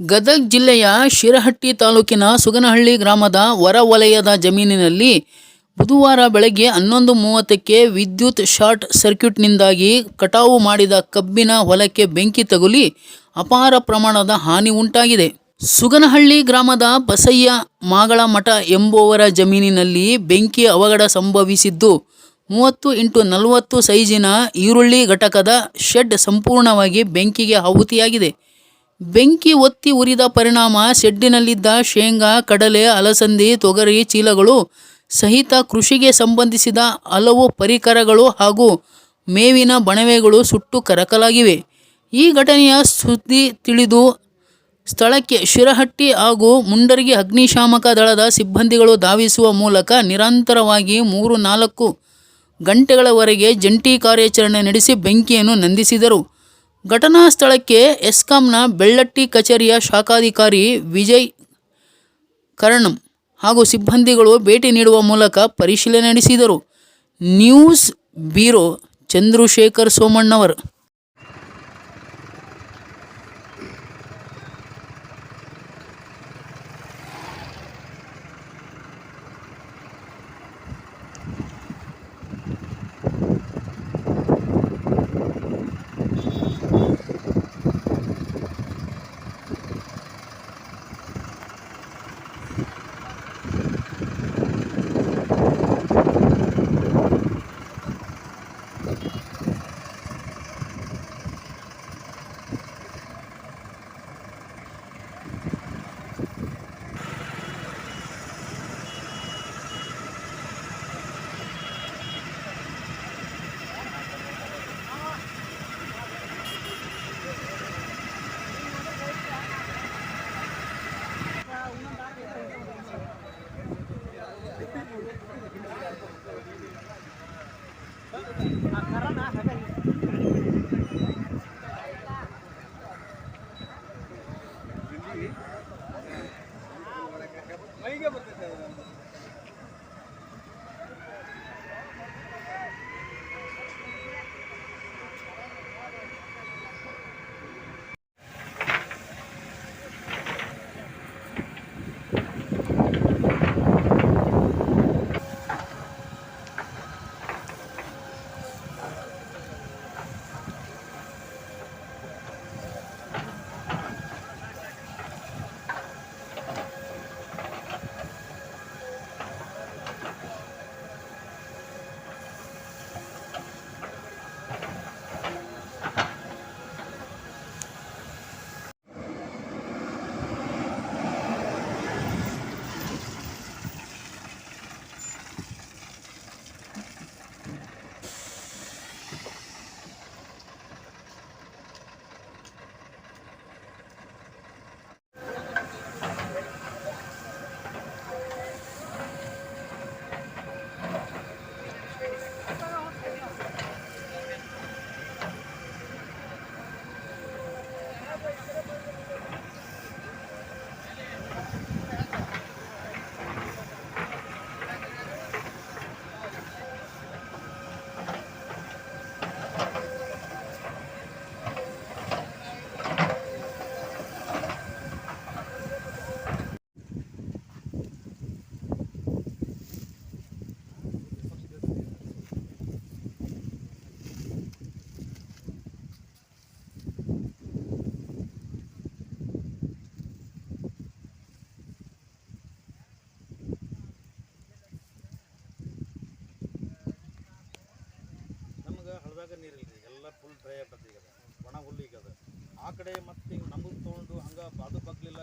ಗದಗ ಜಿಲ್ಲೆಯ ಶಿರಹಟ್ಟಿ ತಾಲೂಕಿನ ಸುಗನಹಳ್ಳಿ ಗ್ರಾಮದ ಹೊರವಲಯದ ಜಮೀನಿನಲ್ಲಿ ಬುಧವಾರ ಬೆಳಗ್ಗೆ ಹನ್ನೊಂದು ಮೂವತ್ತಕ್ಕೆ ವಿದ್ಯುತ್ ಶಾರ್ಟ್ ಸರ್ಕ್ಯೂಟ್ನಿಂದಾಗಿ ಕಟಾವು ಮಾಡಿದ ಕಬ್ಬಿನ ಹೊಲಕ್ಕೆ ಬೆಂಕಿ ತಗುಲಿ ಅಪಾರ ಪ್ರಮಾಣದ ಹಾನಿ ಉಂಟಾಗಿದೆ. ಸುಗನಹಳ್ಳಿ ಗ್ರಾಮದ ಬಸಯ್ಯ ಮಾಗಳ ಮಠ ಎಂಬುವರ ಜಮೀನಿನಲ್ಲಿ ಬೆಂಕಿ ಅವಘಡ ಸಂಭವಿಸಿದ್ದು, ಮೂವತ್ತು ಇಂಟು ನಲವತ್ತು ಸೈಜಿನ ಈರುಳ್ಳಿ ಘಟಕದ ಶೆಡ್ ಸಂಪೂರ್ಣವಾಗಿ ಬೆಂಕಿಗೆ ಆಹುತಿಯಾಗಿದೆ. ಬೆಂಕಿ ಒತ್ತಿ ಉರಿದ ಪರಿಣಾಮ, ಶೆಡ್ಡಿನಲ್ಲಿದ್ದ ಶೇಂಗಾ, ಕಡಲೆ, ಅಲಸಂದಿ, ತೊಗರಿ, ಚೀಲಗಳು ಸಹಿತ ಕೃಷಿಗೆ ಸಂಬಂಧಿಸಿದ ಹಲವು ಪರಿಕರಗಳು ಹಾಗೂ ಮೇವಿನ ಬಣವೆಗಳು ಸುಟ್ಟು ಕರಕಲಾಗಿವೆ. ಈ ಘಟನೆಯ ಸುದ್ದಿ ತಿಳಿದು ಸ್ಥಳಕ್ಕೆ ಶಿರಹಟ್ಟಿ ಹಾಗೂ ಮುಂಡರಗಿ ಅಗ್ನಿಶಾಮಕ ದಳದ ಸಿಬ್ಬಂದಿಗಳು ಧಾವಿಸುವ ಮೂಲಕ ನಿರಂತರವಾಗಿ ಮೂರು ನಾಲ್ಕು ಗಂಟೆಗಳವರೆಗೆ ಜಂಟಿ ಕಾರ್ಯಾಚರಣೆ ನಡೆಸಿ ಬೆಂಕಿಯನ್ನು ನಂದಿಸಿದರು. ಘಟನಾ ಸ್ಥಳಕ್ಕೆ ಎಸ್ಕಾಂನ ಬೆಳ್ಳಟ್ಟಿ ಕಚೇರಿಯ ಶಾಖಾಧಿಕಾರಿ ವಿಜಯ್ ಕರಣಂ ಹಾಗೂ ಸಿಬ್ಬಂದಿಗಳು ಭೇಟಿ ನೀಡುವ ಮೂಲಕ ಪರಿಶೀಲನೆ ನಡೆಸಿದರು. ನ್ಯೂಸ್ ಬ್ಯೂರೋ ಚಂದ್ರಶೇಖರ್ ಸೋಮಣ್ಣವರ್ ನಮ್ಗೆ ಎಲ್ಲ ಫುಲ್ ಡ್ರೈ ಆಗ್ತದೆ ಈಗ. ಒಣ ಈಗ ಆ ಕಡೆ ಮತ್ತೆ ಹಿಂಗೆ ನಮಗೆ ತೊಗೊಂಡು ಹಂಗೆ ಅದು ಬಗ್ಲಿಲ್ಲ.